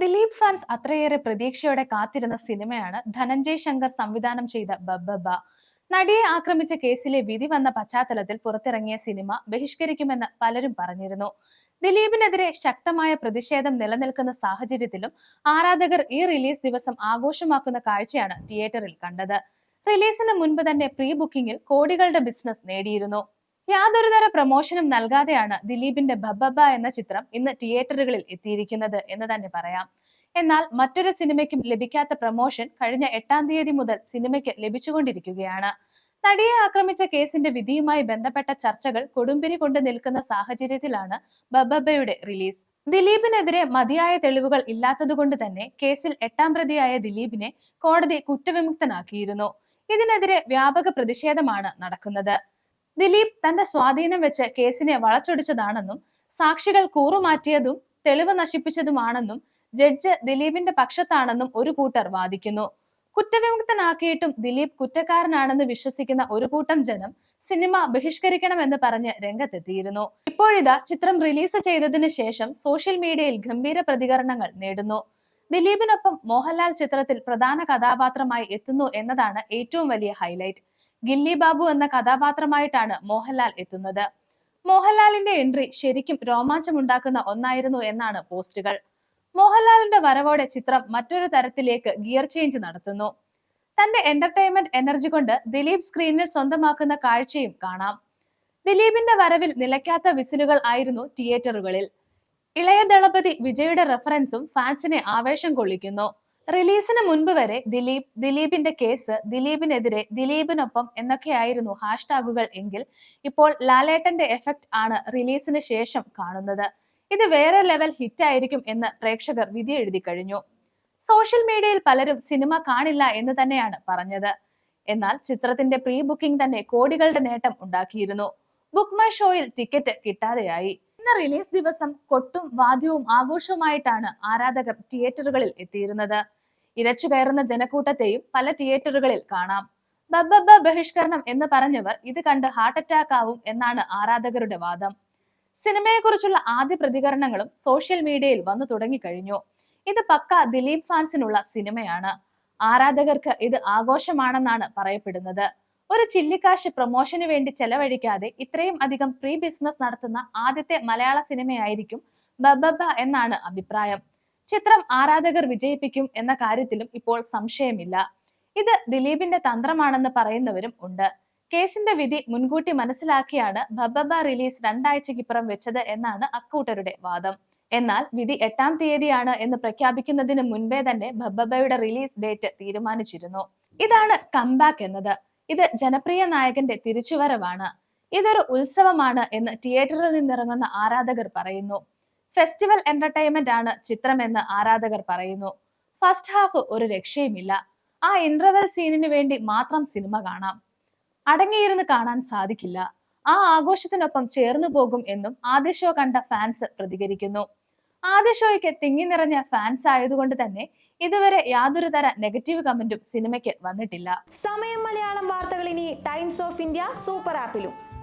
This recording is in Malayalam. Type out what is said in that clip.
ദിലീപ് ഫാൻസ് അത്രയേറെ പ്രതീക്ഷയോടെ കാത്തിരുന്ന സിനിമയാണ് ധനഞ്ജയ് ശങ്കർ സംവിധാനം ചെയ്ത ബബ്ബബ നടിയെ ആക്രമിച്ച കേസിലെ വിധി വന്ന പശ്ചാത്തലത്തിൽ പുറത്തിറങ്ങിയ സിനിമ ബഹിഷ്കരിക്കുമെന്ന് പലരും പറഞ്ഞിരുന്നു. ദിലീപിനെതിരെ ശക്തമായ പ്രതിഷേധം നിലനിൽക്കുന്ന സാഹചര്യത്തിലും ആരാധകർ ഈ റിലീസ് ദിവസം ആഘോഷമാക്കുന്ന കാഴ്ചയാണ് തിയേറ്ററിൽ കണ്ടത്. റിലീസിന് മുൻപ് തന്നെ പ്രീ ബുക്കിംഗിൽ കോടികളുടെ ബിസിനസ് നേടിയിരുന്നു. യാതൊരുതര പ്രമോഷനും നൽകാതെയാണ് ദിലീപിന്റെ ബബ്ബബ എന്ന ചിത്രം ഇന്ന് തിയേറ്ററുകളിൽ എത്തിയിരിക്കുന്നത് എന്ന് തന്നെ പറയാം. എന്നാൽ മറ്റൊരു സിനിമയ്ക്കും ലഭിക്കാത്ത പ്രമോഷൻ കഴിഞ്ഞ എട്ടാം തീയതി മുതൽ സിനിമയ്ക്ക് ലഭിച്ചുകൊണ്ടിരിക്കുകയാണ്. നടിയെ ആക്രമിച്ച കേസിന്റെ വിധിയുമായി ബന്ധപ്പെട്ട ചർച്ചകൾ കൊടുമ്പിരി കൊണ്ട് നിൽക്കുന്ന സാഹചര്യത്തിലാണ് ബബ്ബബയുടെ റിലീസ്. ദിലീപിനെതിരെ മതിയായ തെളിവുകൾ ഇല്ലാത്തതുകൊണ്ട് തന്നെ കേസിൽ എട്ടാം പ്രതിയായ ദിലീപിനെ കോടതി കുറ്റവിമുക്തനാക്കിയിരുന്നു. ഇതിനെതിരെ വ്യാപക പ്രതിഷേധമാണ് നടക്കുന്നത്. ദിലീപ് തന്റെ സ്വാധീനം വെച്ച് കേസിനെ വളച്ചൊടിച്ചതാണെന്നും സാക്ഷികൾ കൂറുമാറ്റിയതും തെളിവ് നശിപ്പിച്ചതുമാണെന്നും ജഡ്ജ് ദിലീപിന്റെ പക്ഷത്താണെന്നും ഒരു കൂട്ടർ വാദിക്കുന്നു. കുറ്റവിമുക്തനാക്കിയിട്ടും ദിലീപ് കുറ്റക്കാരനാണെന്ന് വിശ്വസിക്കുന്ന ഒരു കൂട്ടം ജനം സിനിമ ബഹിഷ്കരിക്കണമെന്ന് പറഞ്ഞ് രംഗത്തെത്തിയിരുന്നു. ഇപ്പോഴിതാ ചിത്രം റിലീസ് ചെയ്തതിന് ശേഷം സോഷ്യൽ മീഡിയയിൽ ഗംഭീര പ്രതികരണങ്ങൾ നേടുന്നു. ദിലീപിനൊപ്പം മോഹൻലാൽ ചിത്രത്തിൽ പ്രധാന കഥാപാത്രമായി എത്തുന്നു എന്നതാണ് ഏറ്റവും വലിയ ഹൈലൈറ്റ്. ഗില്ലി ബാബു എന്ന കഥാപാത്രമായിട്ടാണ് മോഹൻലാൽ എത്തുന്നത്. മോഹൻലാലിന്റെ എൻട്രി ശരിക്കും രോമാഞ്ചമുണ്ടാക്കുന്ന ഒന്നായിരുന്നു എന്നാണ് പോസ്റ്റുകൾ. മോഹൻലാലിന്റെ വരവോടെ ചിത്രം മറ്റൊരു തരത്തിലേക്ക് ഗിയർ ചേഞ്ച് നടത്തുന്നു. തന്റെ എന്റർടൈൻമെന്റ് എനർജി കൊണ്ട് ദിലീപ് സ്ക്രീനിൽ സ്വന്തമാക്കുന്ന കാഴ്ചയും കാണാം. ദിലീപിന്റെ വരവിൽ നിലയ്ക്കാത്ത വിസിലുകൾ ആയിരുന്നു തിയേറ്ററുകളിൽ. ഇളയ ദളപതി വിജയുടെ റെഫറൻസും ഫാൻസിനെ ആവേശം കൊള്ളിക്കുന്നു. റിലീസിന് മുൻപ് വരെ ദിലീപ് ദിലീപിന്റെ കേസ് ദിലീപിനെതിരെ ദിലീപിനൊപ്പം എന്നൊക്കെയായിരുന്നു ഹാഷ്ടാഗുകൾ എങ്കിൽ ഇപ്പോൾ ലാലേട്ടന്റെ എഫക്റ്റ് ആണ് റിലീസിന് ശേഷം കാണുന്നത്. ഇത് വേറെ ലെവൽ ഹിറ്റായിരിക്കും എന്ന് പ്രേക്ഷകർ വിധി എഴുതി കഴിഞ്ഞു. സോഷ്യൽ മീഡിയയിൽ പലരും സിനിമ കാണില്ല എന്ന് തന്നെയാണ് പറഞ്ഞത്. എന്നാൽ ചിത്രത്തിന്റെ പ്രീ ബുക്കിംഗ് തന്നെ കോടികളുടെ നേട്ടം ഉണ്ടാക്കിയിരുന്നു. ബുക്ക് മൈ ഷോയിൽ ടിക്കറ്റ് കിട്ടാതെയായി. ഇന്ന് റിലീസ് ദിവസം കൊട്ടും വാദ്യവും ആഘോഷവുമായിട്ടാണ് ആരാധകർ തിയേറ്ററുകളിൽ എത്തിയിരുന്നത്. ഇരച്ചു കയറുന്ന ജനക്കൂട്ടത്തെയും പല തിയേറ്ററുകളിൽ കാണാം. ബബ്ബബ ബഹിഷ്കരണം എന്ന് പറഞ്ഞവർ ഇത് കണ്ട് ഹാർട്ട് അറ്റാക്ക് ആവും എന്നാണ് ആരാധകരുടെ വാദം. സിനിമയെക്കുറിച്ചുള്ള ആദ്യ പ്രതികരണങ്ങളും സോഷ്യൽ മീഡിയയിൽ വന്നു തുടങ്ങിക്കഴിഞ്ഞു. ഇത് പക്ക ദിലീപ് ഫാൻസിനുള്ള സിനിമയാണ്. ആരാധകർക്ക് ഇത് ആഘോഷമാണെന്നാണ് പറയപ്പെടുന്നത്. ഒരു ചില്ലിക്കാശ് പ്രൊമോഷന് വേണ്ടി ചെലവഴിക്കാതെ ഇത്രയും അധികം പ്രീ ബിസിനസ് നടത്തുന്ന ആദ്യത്തെ മലയാള സിനിമയായിരിക്കും ബബബ എന്നാണ് അഭിപ്രായം. ചിത്രം ആരാധകർ വിജയിപ്പിക്കും എന്ന കാര്യത്തിലും ഇപ്പോൾ സംശയമില്ല. ഇത് ദിലീപിന്റെ തന്ത്രമാണെന്ന് പറയുന്നവരും ഉണ്ട്. കേസിന്റെ വിധി മുൻകൂട്ടി മനസ്സിലാക്കിയാണ് ബബ്ബബ റിലീസ് രണ്ടാഴ്ചയ്ക്കിപ്പുറം വെച്ചത് എന്നാണ് അക്കൂട്ടരുടെ വാദം. എന്നാൽ വിധി എട്ടാം തീയതിയാണ് എന്ന് പ്രഖ്യാപിക്കുന്നതിന് മുൻപേ തന്നെ ബബ്ബബയുടെ റിലീസ് ഡേറ്റ് തീരുമാനിച്ചിരുന്നു. ഇതാണ് കംബാക്ക് എന്നത്. ഇത് ജനപ്രിയ നായകന്റെ തിരിച്ചുവരവാണ്. ഇതൊരു ഉത്സവമാണ് എന്ന് തിയേറ്ററിൽ നിന്നിറങ്ങുന്ന ആരാധകർ പറയുന്നു. ഫെസ്റ്റിവൽ എന്റർടൈൻമെന്റ് ആണ് ചിത്രമെന്ന് ആരാധകർ പറയുന്നു. ഫസ്റ്റ് ഹാഫ് ഒരു രക്ഷയുമില്ല. ആ ഇന്റർവെൽ സീനിന് വേണ്ടി മാത്രം സിനിമ കാണാം. അടങ്ങിയിരുന്ന് കാണാൻ സാധിക്കില്ല. ആ ആഘോഷത്തിനൊപ്പം ചേർന്നു പോകും എന്നും ആദ്യ ഷോ കണ്ട ഫാൻസ് പ്രതികരിക്കുന്നു. ആദ്യ ഷോയ്ക്ക് തിങ്ങി നിറഞ്ഞ ഫാൻസ് ആയതുകൊണ്ട് തന്നെ ഇതുവരെ യാതൊരു തര നെഗറ്റീവ് കമന്റും സിനിമയ്ക്ക് വന്നിട്ടില്ല. സമയം മലയാളം വാർത്തകൾ ഇനി ടൈംസ് ഓഫ് ഇന്ത്യ സൂപ്പർ ആപ്പിലും.